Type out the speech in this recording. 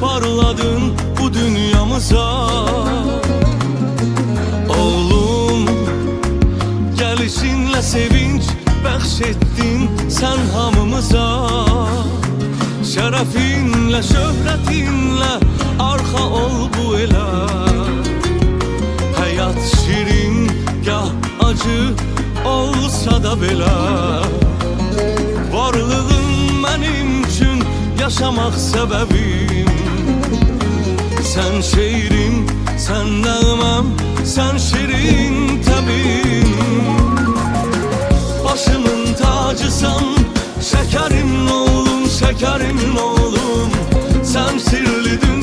parladın bu dünyamıza. Oğlum gelişinle sevinç bəxş sen hamımıza. Şerefinle şöhretinle arxa ol bu elə Hayat şirin gah acı olsa da belə yaşamak sebebim. Sen şeirim, sen nağmam, sen şirin tabim. Başımın tacısan, şekerim oğlum, şekerim oğlum. Sen sirli dünyamsan,